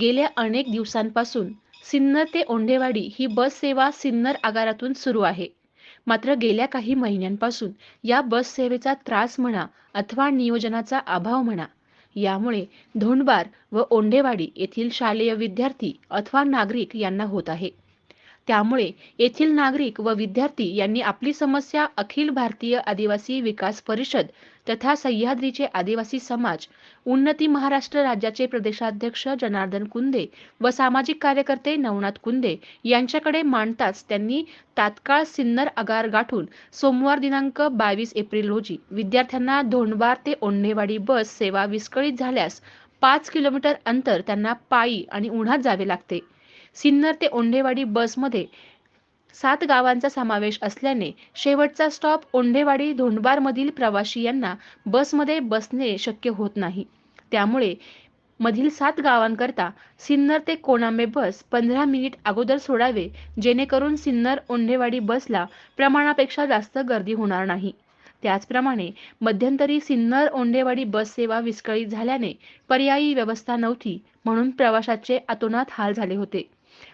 गेल्या अनेक दिवसांपासून सिन्नर ते ओंढेवाडी ही बस सेवा सिन्नर आगारातून सुरू आहे. मात्र गेल्या काही महिन्यांपासून या बस सेवेचा त्रास म्हणा अथवा नियोजनाचा अभाव म्हणा यामुळे धोंडबार व ओंढेवाडी येथील शालेय विद्यार्थी अथवा नागरिक यांना होत आहे. त्यामुळे येथील नागरिक व विद्यार्थी यांनी आपली समस्या अखिल भारतीय आदिवासी विकास परिषद तथा सह्याद्रीचे आदिवासी समाज उन्नती महाराष्ट्र राज्याचे प्रदेशाध्यक्ष जनार्दन कुंदे व सामाजिक कार्यकर्ते नवनाथ कुंदे यांच्याकडे मांडताच त्यांनी तात्काळ सिन्नर आगार गाठून सोमवार दिनांक बावीस एप्रिल रोजी विद्यार्थ्यांना धोंडबार ते ओंढेवाडी बस सेवा विस्कळीत झाल्यास पाच किलोमीटर अंतर त्यांना पायी आणि उन्हात जावे लागते. सिन्नर ते ओंढेवाडी बसमध्ये सात गावांचा समावेश असल्याने शेवटचा स्टॉप ओंढेवाडी धोंडबारमधील प्रवाशी यांना बसमध्ये बसणे शक्य होत नाही. त्यामुळे मधील सात गावांकरता सिन्नर ते कोणांबे बस पंधरा मिनिट अगोदर सोडावे जेणेकरून सिन्नर ओंढेवाडी बसला प्रमाणापेक्षा जास्त गर्दी होणार नाही. त्याचप्रमाणे मध्यंतरी सिन्नर ओंढेवाडी बस सेवा विस्कळीत झाल्याने पर्यायी व्यवस्था नव्हती म्हणून प्रवाशाचे अतोनात हाल झाले होते.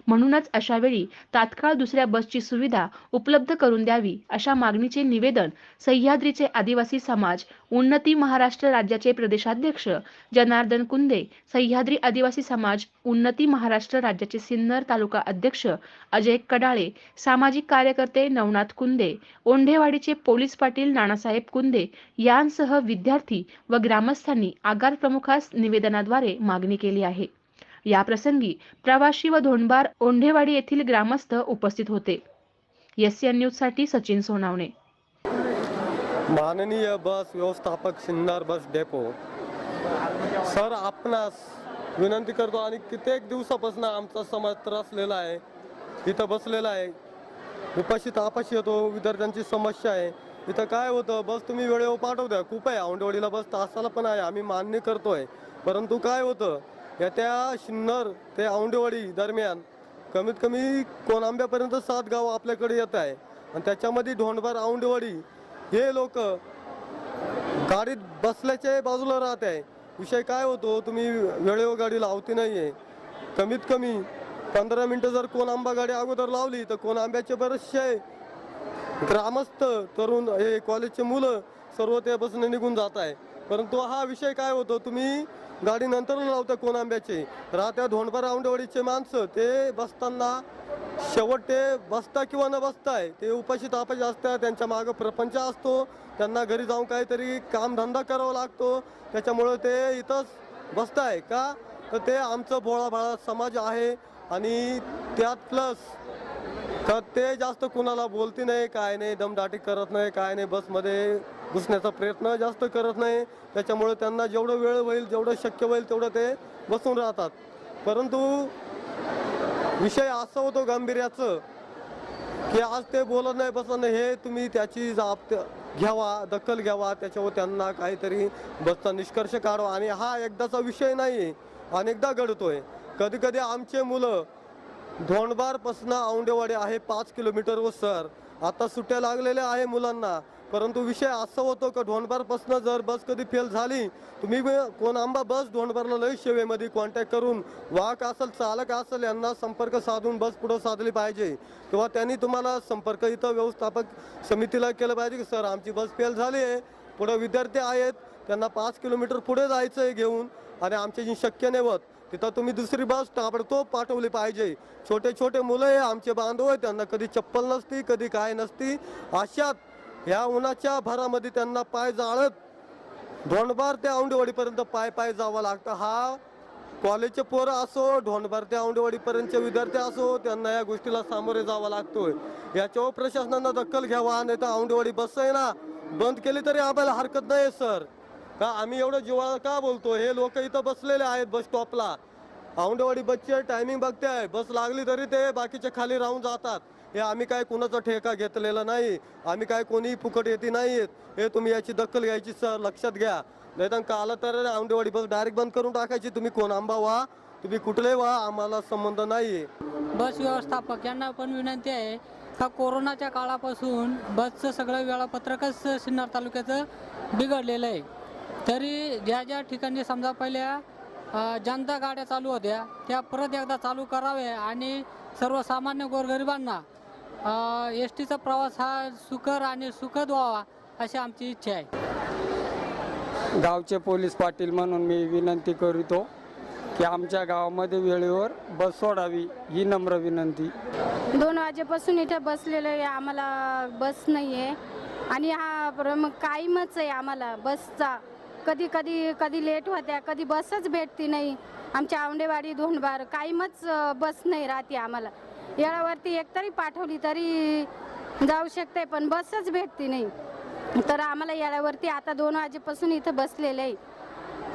म्हणूनच अशा वेळी तात्काळ दुसऱ्या बसची सुविधा उपलब्ध करून द्यावी अशा मागणीचे निवेदन सह्याद्रीचे आदिवासी समाज उन्नती महाराष्ट्र राज्याचे प्रदेशाध्यक्ष जनार्दन कुंदे सह्याद्री आदिवासी समाज उन्नती महाराष्ट्र राज्याचे सिन्नर तालुका अध्यक्ष अजय कडाळे सामाजिक कार्यकर्ते नवनाथ कुंदे ओंढेवाडीचे पोलीस पाटील नानासाहेब कुंदे यांसह विद्यार्थी व ग्रामस्थांनी आगार प्रमुखास निवेदनाद्वारे मागणी केली आहे. या प्रसंगी प्रवाशी व धोंडबार ओंढेवाडी येथील ग्रामस्थ उपस्थित होते. एस एन न्यूजसाठी सचिन सोनावणे. माननीय बस व्यवस्थापक सिन्नर बस डेपो. सर आपणास विनंती करतो आणि कित्येक दिवसापासून आमचा समाज त्रासलेला आहे इथं बसलेला आहे. उपाशी तापाशी येतो विद्यार्थ्यांची समस्या आहे. इथं काय होतं बस तुम्ही वेळेवर पाठवत्या खूप आहे औंढेवाडीला बस तासाला पण आहे आम्ही मान्य करतोय. परंतु काय होतं येत्या शिन्नर ते औंडेवाडी दरम्यान कमीत कमी कोणांब्यापर्यंत सात गाव आपल्याकडे येत आहे. आणि त्याच्यामध्ये ढोंडबार औंडेवाडी हे लोक गाडीत बसल्याच्या बाजूला राहत आहे. विषय काय होतो? तुम्ही वेळेवर गाडी लावती नाही आहे कमीत कमी पंधरा मिनटं जर कोण आंबा गाडी अगोदर लावली तर कोण आंब्याचे बरेचसे ग्रामस्थ तरुण हे कॉलेजचे मुलं सर्व त्यापासून निघून जात आहे. परंतु हा विषय काय होतो? तुम्ही गाडी नंतर लावता कोण आंब्याचे राहत्या धोंडभर औंढेवाडीचे माणसं ते बसताना शेवट ते बसता किंवा न बसताय ते उपाशी तापाशी असतात त्यांच्या मागं प्रपंच असतो त्यांना घरी जाऊन काहीतरी कामधंदा करावा लागतो त्याच्यामुळं ते इथंच बसताय का? तर ते आमचं भोळाभाळा समाज आहे आणि त्यात प्लस तर ते जास्त कुणाला बोलती नाही काय नाही दमदाटी करत नाही काय नाही बसमध्ये घुसण्याचा प्रयत्न जास्त करत नाही. त्याच्यामुळे त्यांना जेवढं वेळ होईल जेवढं शक्य होईल तेवढं ते बसून राहतात. परंतु विषय असं होतो गांभीर्याचं की आज ते बोलत नाही बसत नाही हे तुम्ही त्याची जाब घ्यावा दखल घ्यावा त्याच्यावर त्यांना काहीतरी बसचा निष्कर्ष काढवा. आणि हा एकदाचा विषय नाही अनेकदा घडतोय. कधी कधी आमचे मुलं धोंडबारपासून औंढेवाडी आहे पाच किलोमीटर व सर. आता सुट्ट्या लागलेल्या आहे मुलांना. परंतु विषय असं होतो का धोंडबारपासून जर बस कधी फेल झाली तुम्ही कोण आंबा बस धोंडबारला लई सेवेमध्ये कॉन्टॅक्ट करून वाहक असेल चालक असेल यांना संपर्क साधून बस पुढं साधली पाहिजे. किंवा त्यांनी तुम्हाला संपर्क इथं व्यवस्थापक समितीला केलं पाहिजे की सर आमची बस फेल झाली आहे. पुढं विद्यार्थी आहेत त्यांना पाच किलोमीटर पुढे जायचं आहे घेऊन आणि आमच्याशी शक्य नाही होत. तिथं तुम्ही दुसरी बस ताबडतोब पाठवली पाहिजे. छोटे छोटे मुलं आहे आमचे बांधव आहे त्यांना कधी चप्पल नसती कधी काय नसती. अशात ह्या उन्हाच्या भरामध्ये त्यांना पाय जाळत धोंडबार ते औंडेवाडीपर्यंत पाय पाय जावं लागतं. हा कॉलेजचे पोरं असो ढोंडभार ते औंडेवाडीपर्यंतचे विद्यार्थी असो त्यांना या गोष्टीला सामोरे जावं लागतोय. याच्यावर प्रशासनानं दखल घ्यावा नाही तर औंडेवाडी बस आहे ना बंद केली तरी आम्हाला हरकत नाही सर. का आम्ही एवढं जिवाळा का बोलतो हे लोक इथं बसलेले आहेत बस स्टॉपला. औंढेवाडी बसचे टायमिंग बघते आहे बस लागली तरी ते बाकीचे खाली राहून जातात. हे आम्ही काय कुणाचा ठेका घेतलेला नाही. आम्ही काय कोणी फुकट येते नाही हे तुम्ही याची दखल घ्यायची सर लक्षात घ्या. नाही तर का आलं तर औंडेवाडी बस डायरेक्ट बंद करून टाकायची. तुम्ही कोण? आंबा व्हा. तुम्ही कुठले व्हा? आम्हाला संबंध नाही बस व्यवस्थापक यांना पण विनंती आहे का कोरोनाच्या काळापासून बसचं सगळं वेळापत्रकच सिन्नर तालुक्याचं बिघडलेलं आहे. तरी ज्या ज्या ठिकाणी समजा पहिल्या जनता गाड्या चालू होत्या त्या परत एकदा चालू कराव्या आणि सर्वसामान्य गोरगरिबांना एस टीचा प्रवास हा सुकर आणि सुखद व्हावा अशी आमची इच्छा आहे. गावचे पोलीस पाटील म्हणून मी विनंती करीतो की आमच्या गावामध्ये वेळेवर बस सोडावी ही नम्र विनंती. दोन वाजेपासून इथं बसलेलो आहे आम्हाला बस नाही आहे आणि हा कायमच आहे आम्हाला बसचा. कधी कधी कधी लेट होत्या कधी बसच भेटती नाही. आमच्या औंडेवाडी धोंडबार कायमच बस नाही राहते आम्हाला. येळावरती एकतरी पाठवली तरी जाऊ शकते पण बसच भेटती नाही. तर आम्हाला येळावरती आता दोन वाजेपासून इथं बसलेलं आहे.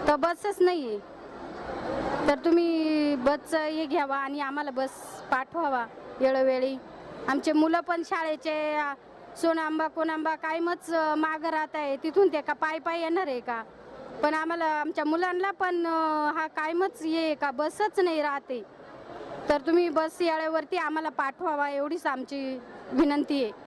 तर बसच नाही आहे तर तुम्ही बसचं हे घ्यावा आणि आम्हाला बस पाठवावा वेळोवेळी आमचे मुलं पण शाळेचे सोनांबा कोणांबा कायमच मागं राहत आहे. तिथून ते का पाय पाय येणार आहे का? पण आम्हाला आमच्या मुलांना पण हा कायमच ये का? बसच नाही राहते. तर तुम्ही बस येळेवरती आम्हाला पाठवावा एवढीच आमची विनंती आहे.